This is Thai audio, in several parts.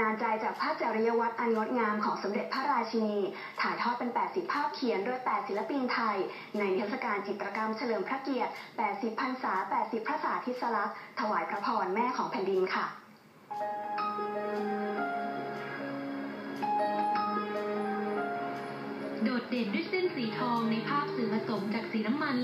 ดาลใจจากภาพจริยวัตรอันงดงามของสมเด็จพระราชินี ถ่ายทอดเป็น 80 ภาพเขียนโดย 8 ศิลปินไทย ในนิทศการจิตรกรรมเฉลิมพระเกียรติ 80 พรรษา 80 พระสาธิสลักษณ์ถวายพระพรแม่ของแผ่นดินค่ะโดดเด่นด้วยเส้นสีทอง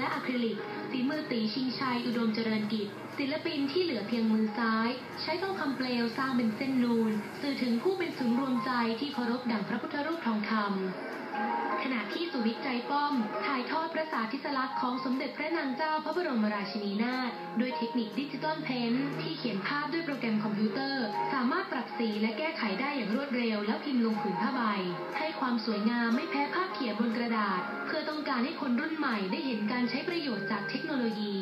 และอะคริลิกฝีมือตีชิงชัยอุดมเจริญกิจ ศิลปินที่เหลือเพียงมือซ้าย ใช้ทองคำเปลวสร้างเป็นเส้นนูน สื่อถึงผู้เป็นศูนย์รวมใจที่เคารพดั่งพระพุทธรูปทองคำขณะที่สุวิทย์ใจป้อม ถ่ายทอดพระสาธิสลักษณ์ของสมเด็จพระนางเจ้าพระบรมราชินีนาถด้วยเทคนิคดิจิตอลเพนท์ที่เขียนภาพด้วยโปรแกรมคอมพิวเตอร์ สามารถปรับสีและแก้ไขได้อย่างรวดเร็ว แล้วพิมพ์ลงผืนผ้าใบ ให้ความสวยงามไม่แพ้ภาพเขียน การให้คนรุ่นใหม่ได้เห็นการใช้ประโยชน์จากเทคโนโลยี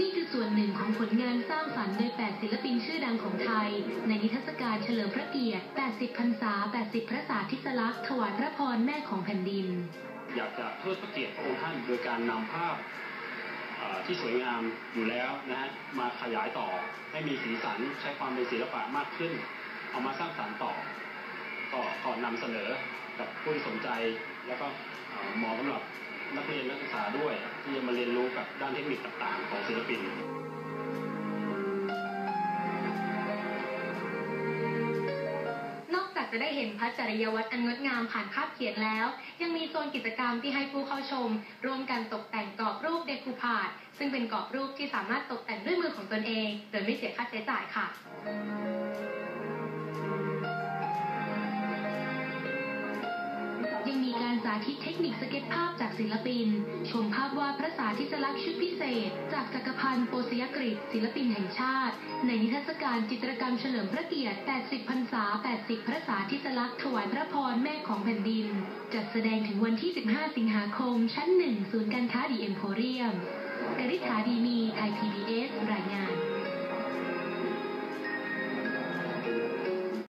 นี่คือส่วนหนึ่งของผลงานสร้างสรรค์โดย 8 ศิลปินชื่อดังของไทย ในนิทรรศการเฉลิมพระเกียรติ 80 พรรษา 80 พระสาธิสลักษณ์ถวายพระพรแม่ของแผ่นดิน อยากจะเทิดพระเกียรติพระองค์ท่านโดยการนำภาพที่สวยงามอยู่แล้วนะฮะมาขยายต่อให้มีสีสันใช้ความเป็นศิลปะมากขึ้น เอามาสร้างสรรค์ต่อก็ก็นำเสนอ กับผู้ที่สนใจ แล้วก็เหมาะสำหรับนักเรียนนักศึกษาด้วย ที่จะมาเรียนรู้กับด้านเทคนิคต่างๆ ของศิลปินจากจะได้เห็นพระจริยวัตรอันงดงามผ่านภาพเขียนแล้ว ยังมีโซนกิจกรรมที่ให้ผู้เข้าชม ร่วมกันตกแต่งกรอบรูปเดคูพาดซึ่งเป็นกรอบรูปที่สามารถตกแต่งด้วยมือของตนเอง โดยไม่เสียค่าใช้จ่ายค่ะาธิตเทคนิคสเก็ตภาพจากศิลปิน ชมภาพวาดพระสาธิสลักษณ์ชุดพิเศษ จากจักรพันธ์โปสยกฤษศิลปินแห่งชาติ ในนิทรรศการจิตรกรรมเฉลิมพระเกียรติ 80 พรรษา 80 พระสาธิสลักษณ์ถวายพระพรแม่ของแผ่นดิน จัดแสดงถึงวันที่ 15 สิงหาคม ชั้นหนึ่งศูนย์การค้าดีเอ็มโพเรียมกริษฐาดีมีไทย PBS รายงาน